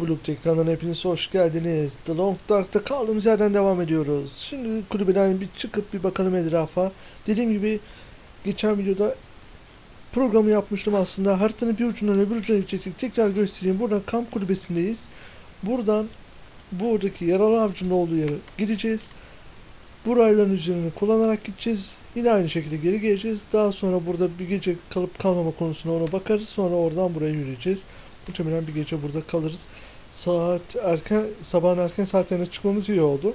Blue ekrandan hepiniz hoş geldiniz. The Long Dark'ta kaldığımız yerden devam ediyoruz. Şimdi kulübeden bir çıkıp bir bakalım etrafa. Dediğim gibi geçen videoda programı yapmıştım aslında. Haritanın bir ucundan öbür ucuna gidecektik. Tekrar göstereyim. Buradan kamp kulübesindeyiz. Buradan buradaki yaralı avcının olduğu yere gideceğiz. Bu rayların üzerine kullanarak gideceğiz. Yine aynı şekilde geri geleceğiz. Daha sonra burada bir gece kalıp kalmama konusuna ona bakarız. Sonra oradan buraya yürüyeceğiz. Muhtemelen bir gece burada kalırız. Saat erken, sabahın erken saatlerine çıkmamız iyi oldu.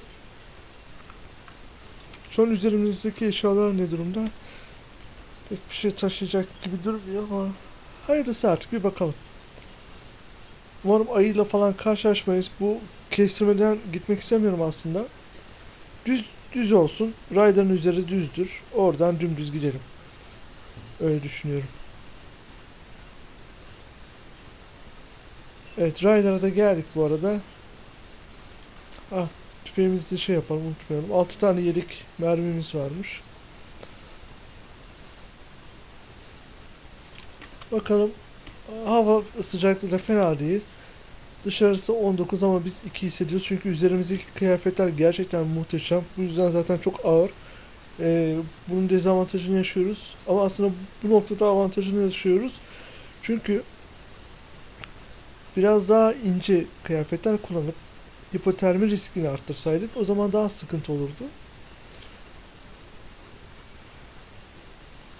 Şu an üzerimizdeki eşyalar ne durumda? Pek bir şey taşıyacak gibi durmuyor ama hayırlısı artık bir bakalım. Umarım ayıyla falan karşılaşmayız. Bu kestirmeden gitmek istemiyorum aslında. Düz düz olsun. Rayların üzeri düzdür. Oradan dümdüz gidelim. Öyle düşünüyorum. Evet raylara da geldik bu arada. Ah tüfeğimizi de şey yapalım unutmayalım. 6 tane yedek mermimiz varmış. Bakalım hava sıcaklığı da fena değil. Dışarısı 19 ama biz 2 hissediyoruz çünkü üzerimizdeki kıyafetler gerçekten muhteşem. Bu yüzden zaten çok ağır. Ee, bunun dezavantajını yaşıyoruz. Ama aslında bu noktada avantajını yaşıyoruz. Çünkü biraz daha ince kıyafetler kullanıp hipotermi riskini arttırsaydık o zaman daha sıkıntı olurdu.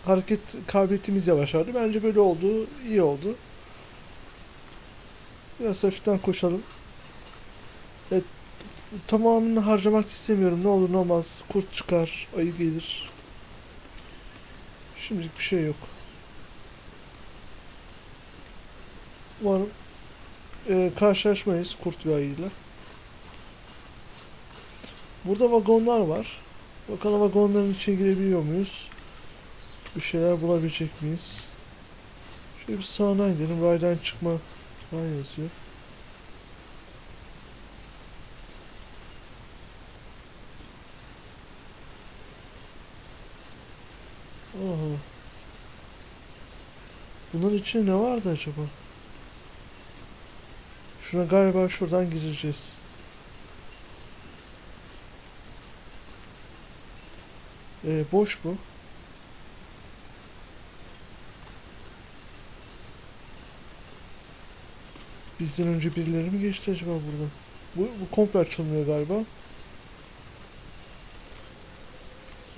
Hareket kabiliyetimiz yavaşardı. Bence böyle oldu, iyi oldu. Biraz hafiften koşalım. Evet, tamamını harcamak istemiyorum. Ne olur ne olmaz. Kurt çıkar, ayı gelir. Şimdilik bir şey yok. Umarım e, karşılaşmayız kurt ve ayıyla. Burada vagonlar var. Bakalım vagonların içine girebiliyor muyuz? Bir şeyler bulabilecek miyiz? Şöyle bir sağına gidelim. Raydan çıkma falan yazıyor. Aha. Bunun içinde ne vardı acaba? Şuna galiba şuradan gireceğiz. Ee, boş bu. Bizden önce birileri mi geçti acaba buradan? Bu, bu komple açılmıyor galiba.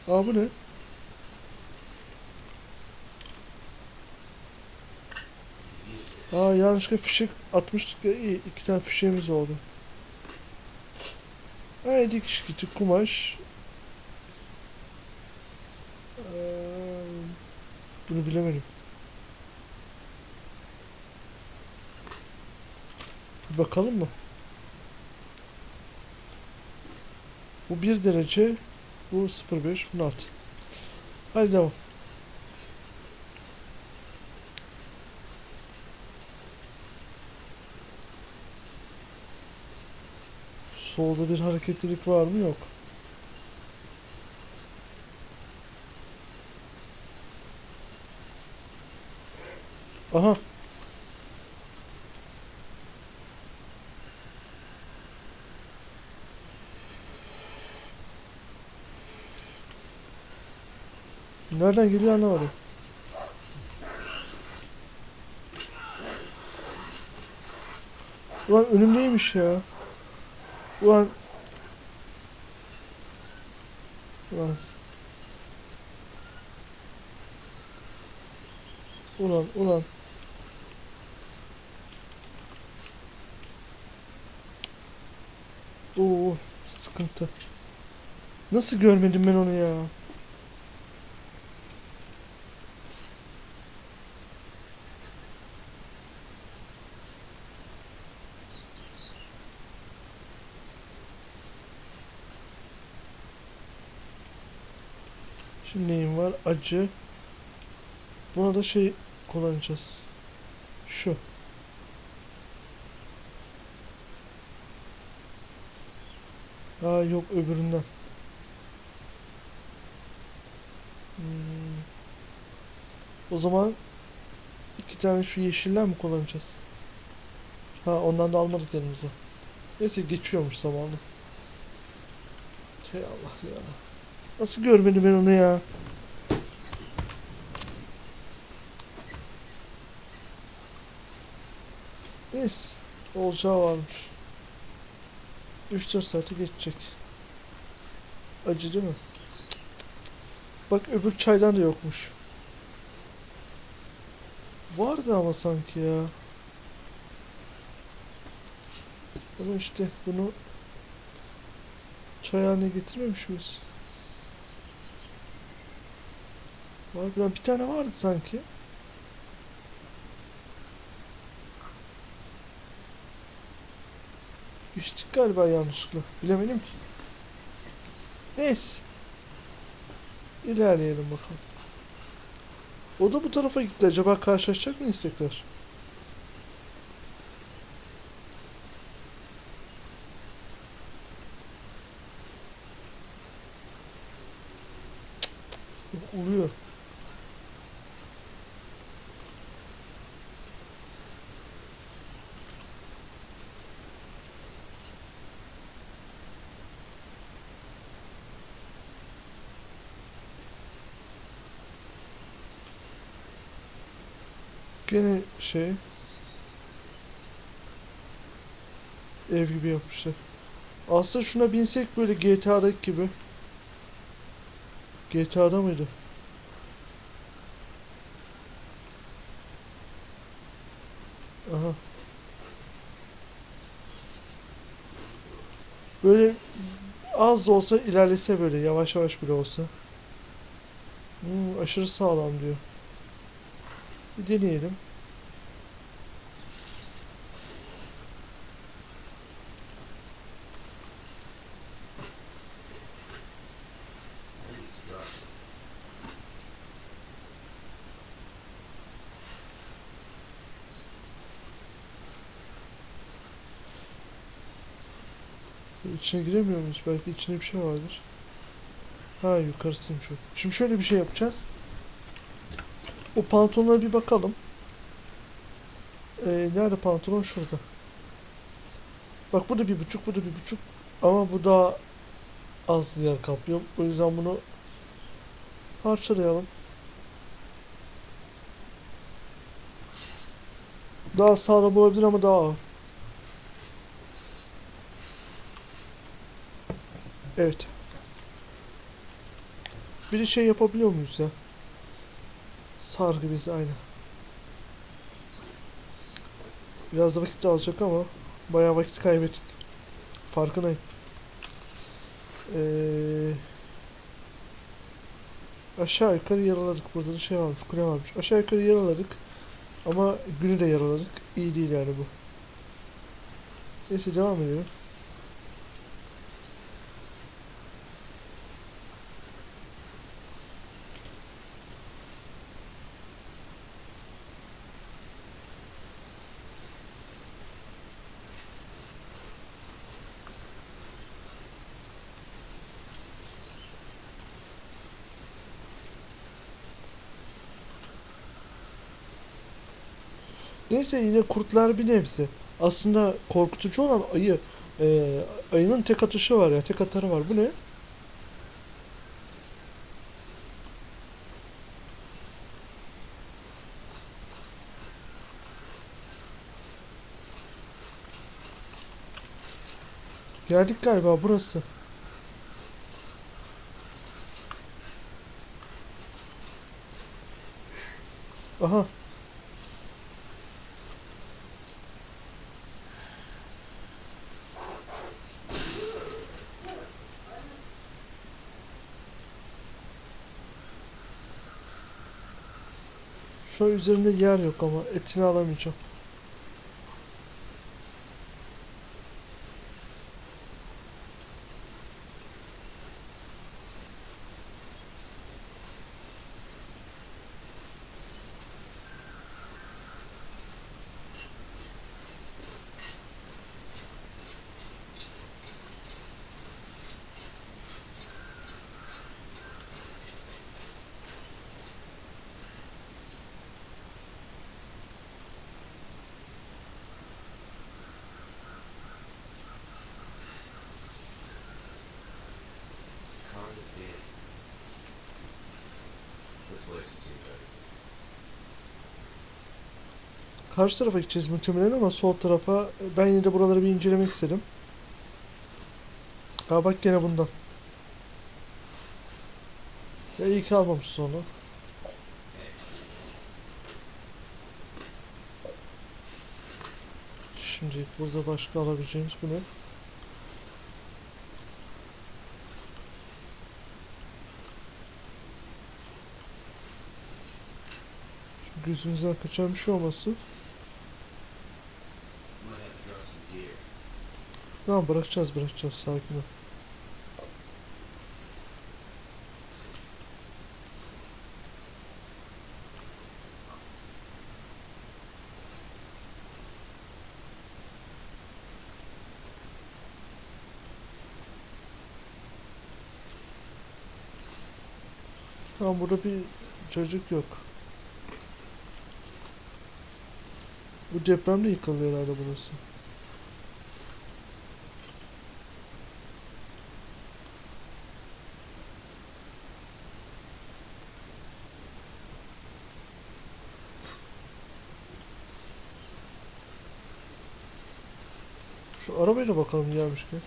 Aa bu ne? Aa yanlışlıkla fişek atmıştık ya iyi iki tane fişeğimiz oldu. Haydi dikiş kiti kumaş. Ee, bunu bilemedim. Bir bakalım mı? Bu 1 derece. Bu 0.5. Bunu at. Hadi devam. Solda bir hareketlilik var mı? Yok. Aha. Nereden geliyor anlamadım. Ulan önümdeymiş ya. Ulan. Ulan. Ulan ulan. Oo sıkıntı. Nasıl görmedim ben onu ya? Şimdi neyim var? Acı. Buna da şey kullanacağız. Şu. Aa yok öbüründen. Hmm. O zaman iki tane şu yeşiller mi kullanacağız? Ha ondan da almadık elimize. Neyse geçiyormuş zamanı. Şey Allah ya. Nasıl görmedim ben onu ya? Neyse. Olacağı varmış. 3-4 saate geçecek. Acı değil mi? Bak öbür çaydan da yokmuş. Vardı ama sanki ya. Ama işte bunu çay getirmemiş miyiz? Var bir tane vardı sanki. İçtik galiba yanlışlıkla. Bilemedim ki. Neyse. İlerleyelim bakalım. O da bu tarafa gitti. Acaba karşılaşacak mıyız tekrar? Cık, cık, Oluyor. Gene şey ev gibi yapmışlar. Aslında şuna binsek böyle GTA'daki gibi. GTA'da mıydı? Aha. Böyle az da olsa ilerlese böyle yavaş yavaş bile olsa. Hmm, aşırı sağlam diyor. Bir deneyelim. İçine giremiyor muyuz? Belki içinde bir şey vardır. Ha yukarısıymış o. Şimdi şöyle bir şey yapacağız. O pantolona bir bakalım. Ee, nerede pantolon? Şurada. Bak bu da bir buçuk, bu da bir buçuk. Ama bu daha az yer kaplıyor. O yüzden bunu parçalayalım. Daha sağlam olabilir ama daha ağır. Evet. Bir şey yapabiliyor muyuz ya? Sargı bizi aynı. Biraz da vakit alacak ama bayağı vakit kaybettik. Farkındayım. Ee, aşağı yukarı yaraladık. Burada da şey varmış, kule varmış. Aşağı yukarı yaraladık. Ama günü de yaraladık. İyi değil yani bu. Neyse devam edelim. Neyse yine kurtlar bir nebze. Aslında korkutucu olan ayı. Ee, ayının tek atışı var ya, tek atarı var. Bu ne? Geldik galiba burası. Aha. Şu üzerinde yer yok ama etini alamayacağım. Karşı tarafa gideceğiz muhtemelen ama sol tarafa ben yine de buraları bir incelemek istedim. Ha bak gene bundan. Ya iyi ki almamışız onu. Şimdi burada başka alabileceğimiz bu ne? Gözümüzden kaçan bir şey olması. Tamam bırakacağız bırakacağız sakin ol. Tamam burada bir çocuk yok. Bu depremde yıkılıyor herhalde burası. Arabayla bakalım gelmişken.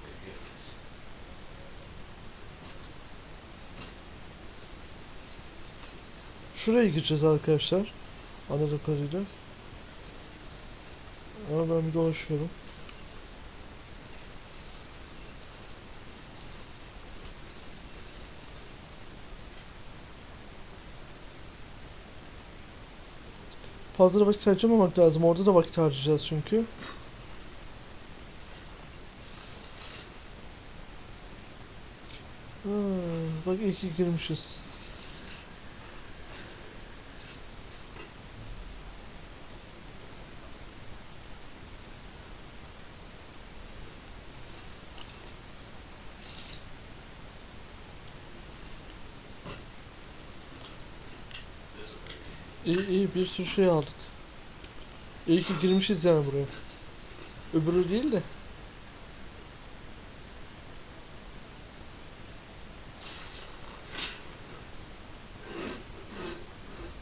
Forgiveness. Şuraya gideceğiz arkadaşlar. Anladığım kadarıyla. Ama ben bir dolaşıyorum. Fazla vakit harcamamak lazım. Orada da vakit harcayacağız çünkü. Ha, bak iyi ki girmişiz. Bir sürü şey aldık. İyi ki girmişiz yani buraya. Öbürü değil de.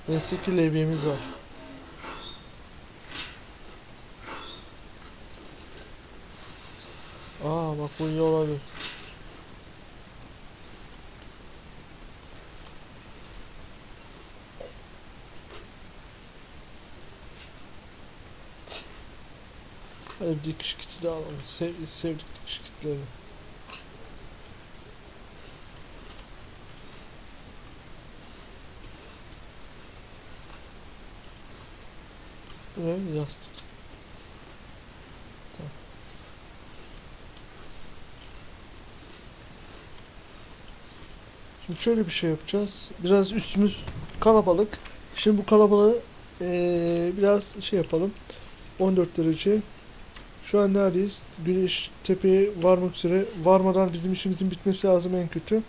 Neyse ki levyemiz var. Aa bak bu iyi olabilir. Hadi dikiş kiti de alalım. Sev, sevdik dikiş kitlerini. Bu ne? Yastık. Şimdi şöyle bir şey yapacağız. Biraz üstümüz kalabalık. Şimdi bu kalabalığı eee, biraz şey yapalım. 14 derece. Şu an neredeyiz? Güneş tepeye varmak üzere. Varmadan bizim işimizin bitmesi lazım en kötü.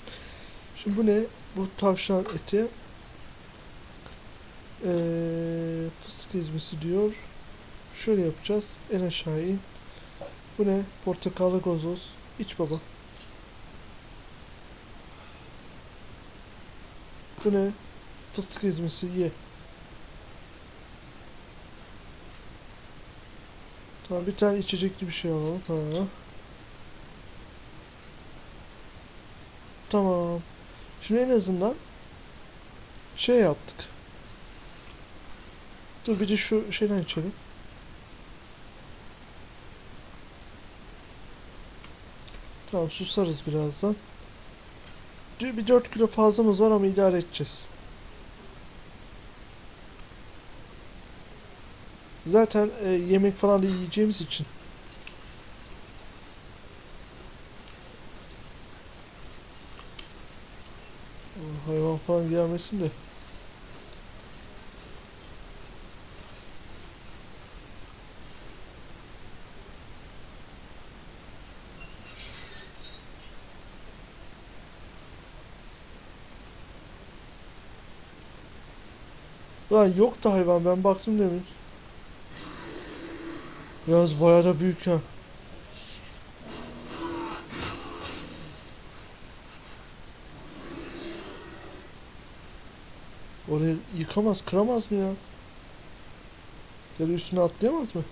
Şimdi bu ne? Bu tavşan eti. Ee, fıstık ezmesi diyor. Şöyle yapacağız. En aşağı in. Bu ne? Portakallı gazoz. İç baba. Bu ne? Fıstık ezmesi ye. Tamam bir tane içecekli bir şey alalım. Ha. Tamam. Şimdi en azından şey yaptık. Dur bir de şu şeyden içelim. Tamam susarız birazdan. Bir bir 4 kilo fazlamız var ama idare edeceğiz. Zaten e, yemek falan da yiyeceğimiz için. Hayvan falan gelmesin de. Lan yok da hayvan ben baktım demin. Yalnız bayağı da büyük ha. Oraya yıkamaz, kıramaz mı ya? Ya üstüne atlayamaz mı?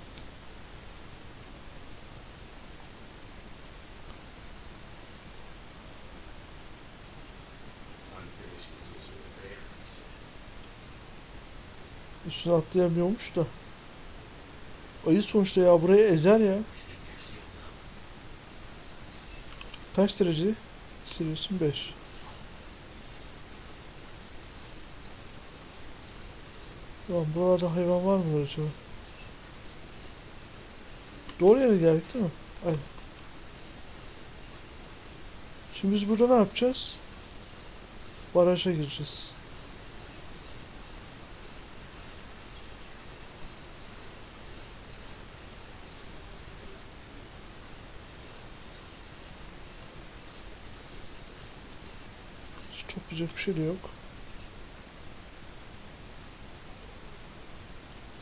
Üstüne atlayamıyormuş da. Ayı sonuçta ya burayı ezer ya. Kaç derece? Siliyorsun 5. Lan buralarda hayvan var mı acaba? Doğru yere geldik değil mi? Aynen. Şimdi biz burada ne yapacağız? Baraja gireceğiz. Toplayacak bir şey de yok.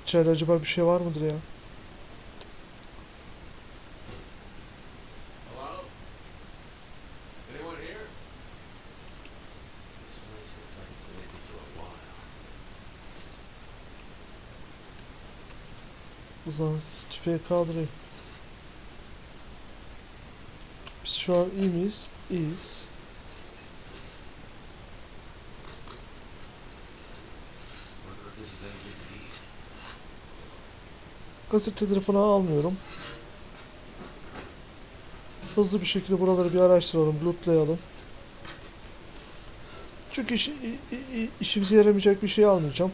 İçeride acaba bir şey var mıdır ya? O zaman tüfeği kaldırayım. Biz şu an iyi miyiz? İyiyiz. Gazeteleri falan almıyorum. Hızlı bir şekilde buraları bir araştıralım, lootlayalım. Çünkü iş, işimize yaramayacak bir şey almayacağım.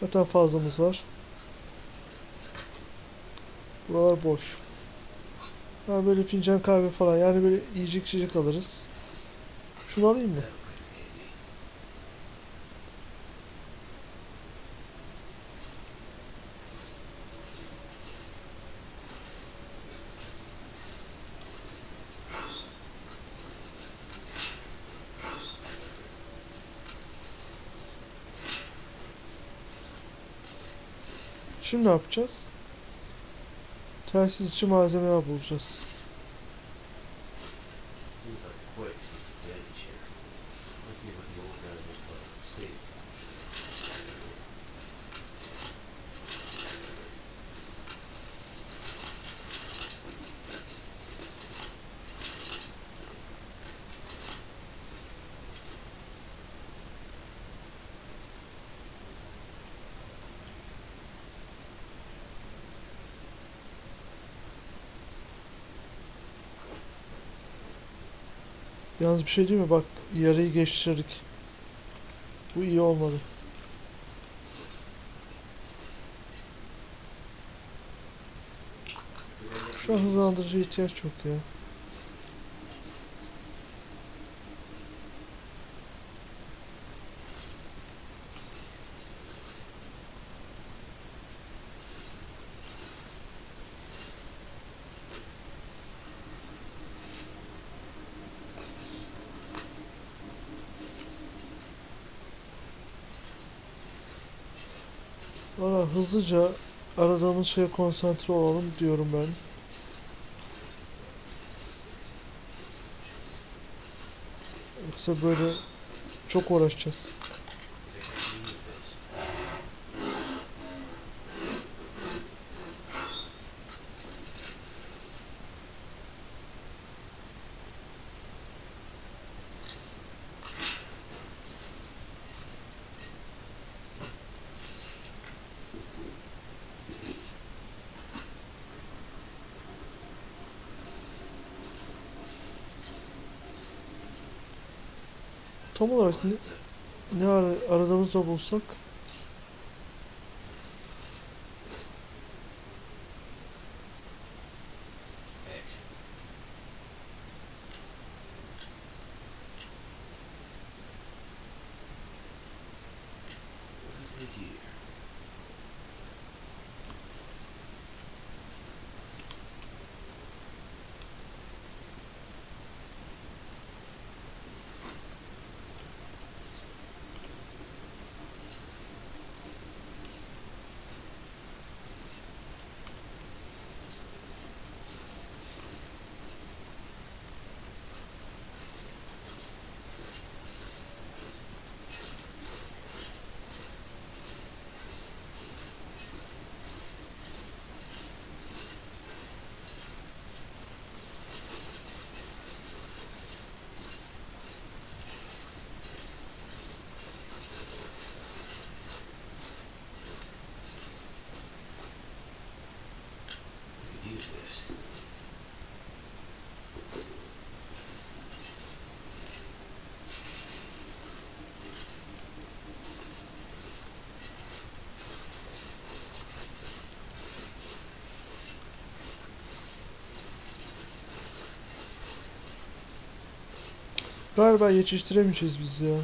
Zaten fazlamız var. Buralar boş. Ha böyle fincan kahve falan yani böyle yiyecek içecek alırız. Şunu alayım mı? Şimdi ne yapacağız? Telsiz için malzemeler bulacağız. Yalnız bir şey değil mi? Bak yarıyı geçtirdik. Bu iyi olmadı. Şu an hızlandırıcıya ihtiyaç yok ya. Valla hızlıca aradığımız şeye konsantre olalım diyorum ben. Yoksa böyle çok uğraşacağız. Tam olarak ne, ne ara, aradığımızda bulsak Galiba yetiştiremeyeceğiz biz ya.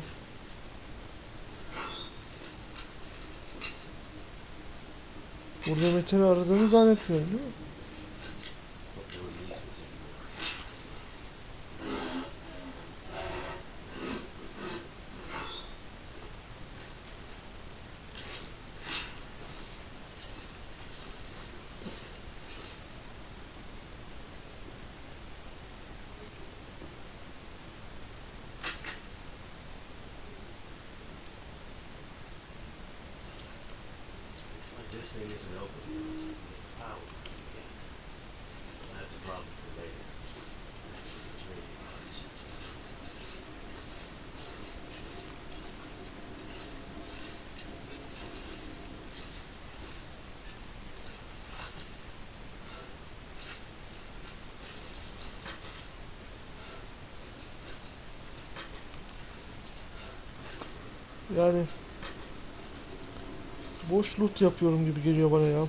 Burada Mete'ni aradığını zannetmiyorum değil mi? Yani boş loot yapıyorum gibi geliyor bana ya.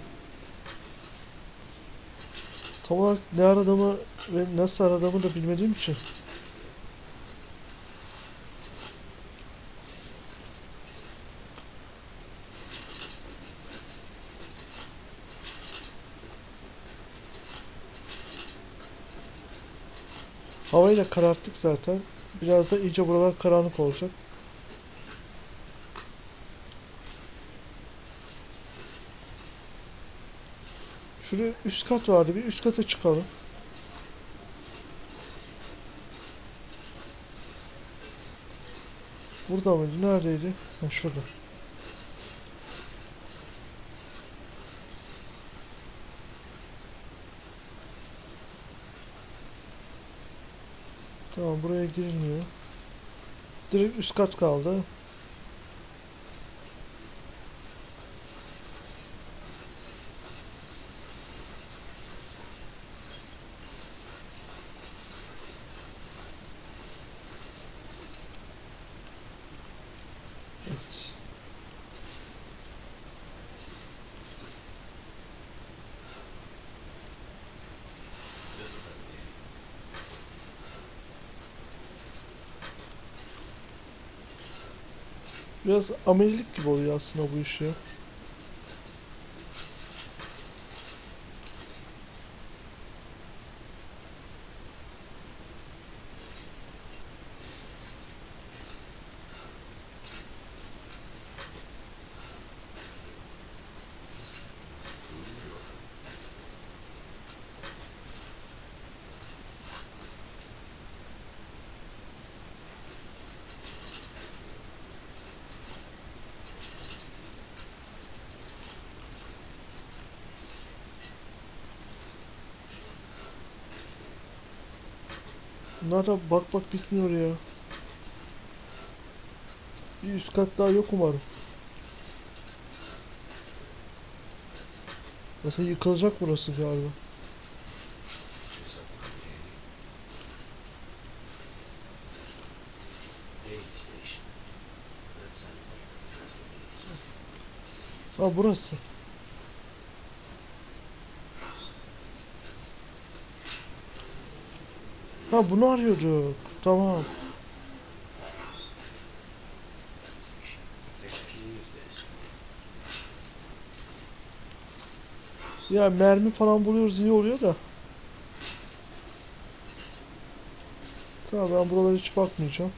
Tam olarak ne aradığımı ve nasıl aradığımı da bilmediğim için. Havayı da kararttık zaten. Biraz da iyice buralar karanlık olacak. Şuraya üst kat vardı. Bir üst kata çıkalım. Burada mıydı? Neredeydi? Ha, şurada. Tamam buraya girilmiyor. Direkt üst kat kaldı. Biraz amelilik gibi oluyor aslında bu iş ya. Bunlar da bak bak bitmiyor ya. Bir üst kat daha yok umarım. Zaten yıkılacak burası galiba. This will Ha bunu arıyorduk. Tamam. Ya mermi falan buluyoruz iyi oluyor da. Tamam ben buralara hiç bakmayacağım.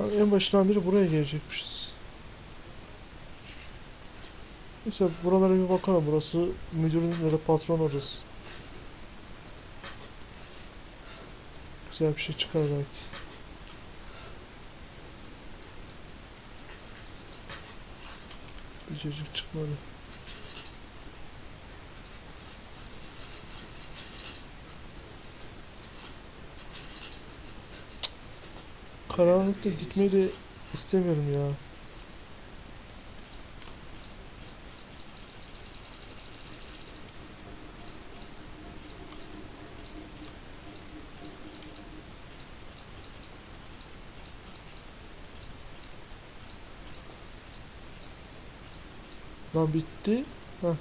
Tamam en başından beri buraya gelecekmişiz. Neyse buralara bir bakalım. Burası müdürün ya da patron odası. Güzel bir şey çıkar belki. Bir çocuk çıkmadı. Karanlıkta gitmeyi de istemiyorum ya. Lan bitti. Heh.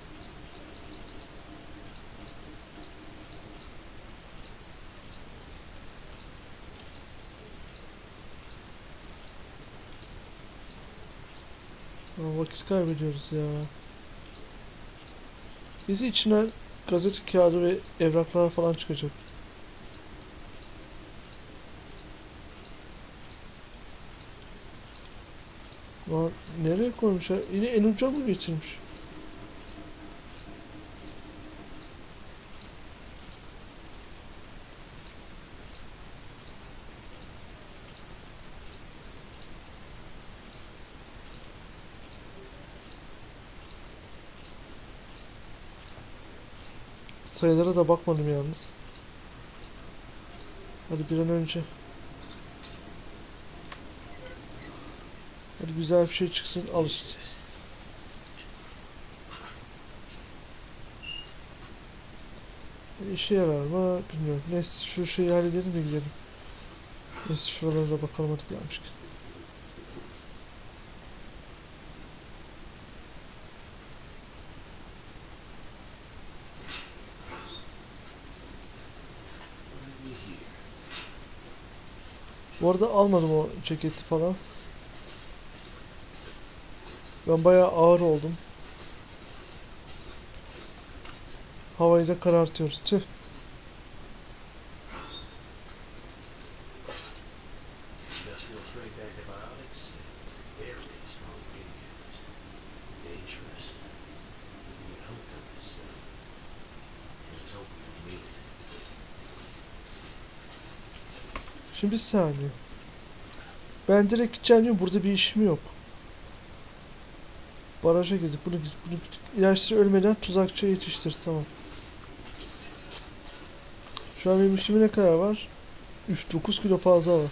Aa, vakit kaybediyoruz ya. Bizi içinden gazete kağıdı ve evraklar falan çıkacak. Lan nereye koymuş ya? Yine en uca mı getirmiş? Sayılara da bakmadım yalnız. Hadi bir an önce. Hadi güzel bir şey çıksın al işte. İşe yarar mı bilmiyorum. Neyse şu şeyi halledelim de gidelim. Neyse şuralara da bakalım hadi gelmişken. Bu arada almadım o ceketi falan. Ben bayağı ağır oldum. Havayı da karartıyoruz. Tüh. Bir saniye. Ben direkt gideceğim. Burada bir işim yok. Baraja gidip bunu bunu ilaçları ölmeden tuzakçı yetiştir. Tamam. Şu an benim üstüme ne kadar var? Üf 9 kilo fazla var.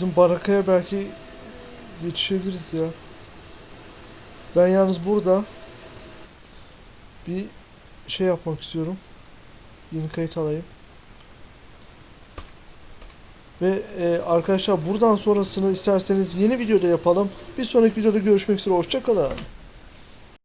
Bizim barakaya belki yetişebiliriz ya. Ben yalnız burada bir şey yapmak istiyorum. Yeni kayıt alayım. Ve e, arkadaşlar buradan sonrasını isterseniz yeni videoda yapalım. Bir sonraki videoda görüşmek üzere. Hoşçakalın.